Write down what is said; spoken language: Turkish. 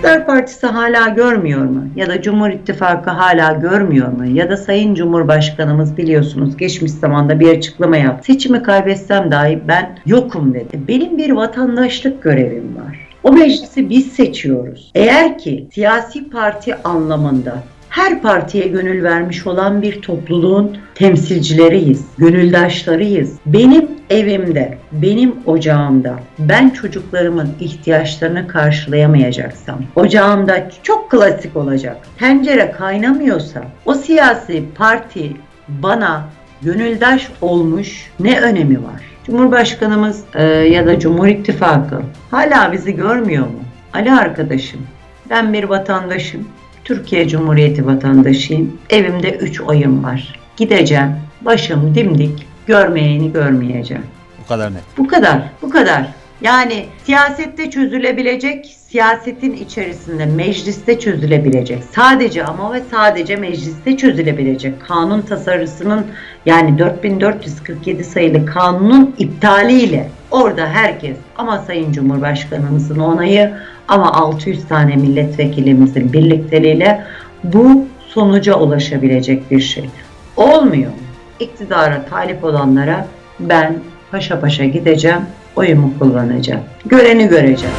İktidar Partisi hala görmüyor mu? Ya da Cumhur İttifakı hala görmüyor mu? Ya da Sayın Cumhurbaşkanımız biliyorsunuz geçmiş zamanda bir açıklama yaptı. Seçimi kaybetsem dahi ben yokum dedi. Benim bir vatandaşlık görevim var. O meclisi biz seçiyoruz. Eğer ki siyasi parti anlamında her partiye gönül vermiş olan bir topluluğun temsilcileriyiz, gönüldaşlarıyız. Benim evimde, benim ocağımda ben çocuklarımın ihtiyaçlarını karşılayamayacaksam, ocağımda çok klasik olacak. Tencere kaynamıyorsa o siyasi parti bana gönüldaş olmuş ne önemi var? Cumhurbaşkanımız e, ya da Cumhur İttifakı hala bizi görmüyor mu? Ali arkadaşım, ben bir vatandaşım. Türkiye Cumhuriyeti vatandaşıyım. Evimde 3 oyum var. Gideceğim, başım dimdik, görmeyeni görmeyeceğim. Bu kadar net. Bu kadar, bu kadar. Yani siyasette çözülebilecek, siyasetin içerisinde, mecliste çözülebilecek. Sadece ama ve sadece mecliste çözülebilecek. Kanun tasarısının yani 4447 sayılı kanunun iptaliyle orada herkes ama Sayın Cumhurbaşkanımızın onayı ama 600 tane milletvekilimizin birlikteliğiyle bu sonuca ulaşabilecek bir şey. Olmuyor. İktidara talip olanlara ben paşa paşa gideceğim, oyumu kullanacağım. Göreni göreceğim.